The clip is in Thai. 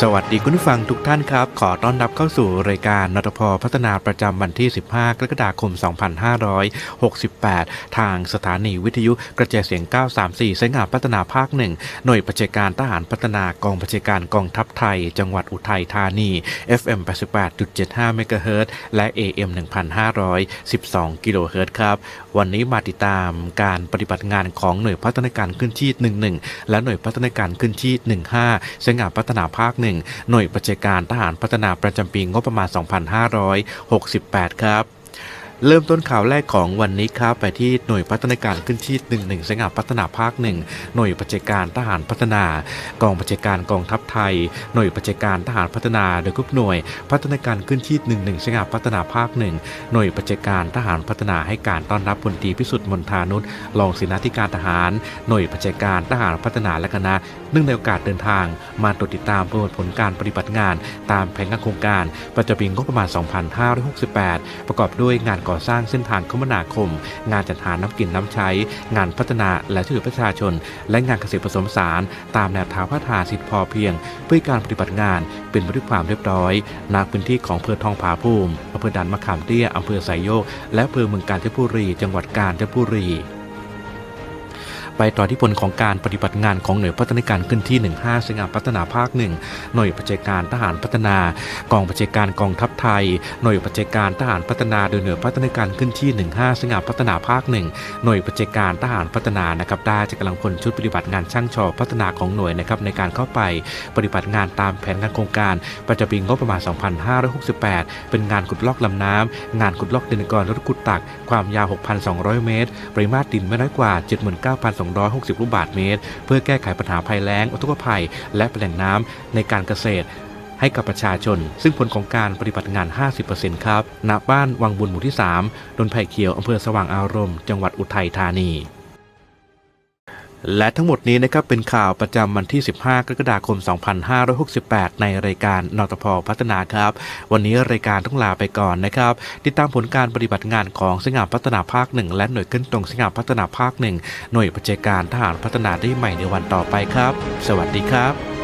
สวัสดีคุณผู้ฟังทุกท่านครับ ขอต้อนรับเข้าสู่รายการนทพพัฒนาประจำวันที่ 15 กรกฎาคม 2568 ทางสถานีวิทยุกระจายเสียง 934สายงานพัฒนาภาคหนึ่งหน่วยประชาการทหารพัฒนากองประชาการกองทัพไทย จังหวัดอุทัยธานี FM 88.75เมกะเฮิรตและ AM 1,512กิโลเฮิรตซ์ครับ วันนี้มาติดตามการปฏิบัติงานของหน่วยพัฒนาการขึ้นชีพ11 และหน่วยพัฒนาการขึ้นชีพ15สายงานพัฒนาภาคหนึ่งหน่วยประชาการทหารพัฒนาประจำปีงบประมาณ 2568 ครับ เริ่มต้นข่าวแรกของวันนี้ครับไปที่หน่วยพัฒนาการขึ้นที่ 1 1สงหาพัฒนาภาคหนึ่งหน่วยประชาการทหารพัฒนา กองประชาการกองทัพไทย หน่วยประชาการทหารพัฒนาโดยกรุ๊ปหน่วยพัฒนาการขึ้นที่ 1 1สงหาพัฒนาภาคหนึ่งหน่วยประชาการทหารพัฒนาให้การต้อนรับพลตรีพิสุทธิ์มนทานุชรองศินาธิการทหาร หน่วยประชาการทหารพัฒนาและคณะเนื่องในโอกาสเดินทาง มาตรวจติดตามประมิผลการปฏิบัติงาน ตามแผนงานโครงการประจำปีงบประมาณ 2568 ประกอบด้วยงานก่อสร้างเส้นทางคมนาคม งานจัดหาน้ำกินน้ำใช้ งานพัฒนาและช่วยเหลือประชาชน และงานเกษตรผสมสาร ตามแนวทางพัฒนาสิทธิพอเพียง เพื่อการปฏิบัติงานเป็นไปด้วยความเรียบร้อยณพื้นที่ของอำเภอทองผาภูมิอำเภอดันมะขามเตี้ยอำเภอไซโยก และอำเภอเมืองกาญจนบุรี จังหวัดกาญจนบุรี ไปต่อที่ผลของการปฏิบัติงานของหน่วยพัฒนาการขึ้นที่ 15สงาพัฒนาภาคหนึ่งหน่วยประชาการทหารพัฒนากองประชาการกองทัพไทย หน่วยประชาการทหารพัฒนาโดยหน่วยพัฒนาการขึ้นที่ 15สงาพัฒนาภาคหนึ่งหน่วยประชาการทหารพัฒนานะครับได้จะกำลังพลชุดปฏิบัติงานช่างชอพัฒนาของหน่วยนะครับในการเข้าไปปฏิบัติงานตามแผนงานโครงการประจำปีงบประมาณ 2568 เป็นงานขุดลอกลำน้ำงานขุดลอกดินกรรถขุดตัก ความยาว 6,200 เมตร ปริมาตรดินไม่น้อยกว่า 79,2 160 ลูกบาศก์เมตร เพื่อแก้ไขปัญหาภัยแล้งอุทกภัย และแหล่งน้ำในการเกษตรให้กับประชาชน ซึ่งผลของการปฏิบัติงาน 50%ครับ ณ บ้านวังบุญหมู่ที่ 3 ดนไผ่เขียว อำเภอสว่างอารมณ์ จังหวัดอุทัยธานี และทั้งหมดนี้นะครับเป็นข่าวประจำวันที่ 15 กรกฎาคม 2568 ในรายการนตพพัฒนาครับ วันนี้รายการต้องลาไปก่อนนะครับ ติดตามผลการปฏิบัติงานของสงามพัฒนาภาคหนึ่งและหน่วยขึ้นตรงสงามพัฒนาภาคหนึ่งหน่วยประชาการทหารพัฒนาได้ใหม่ในวันต่อไปครับ สวัสดีครับ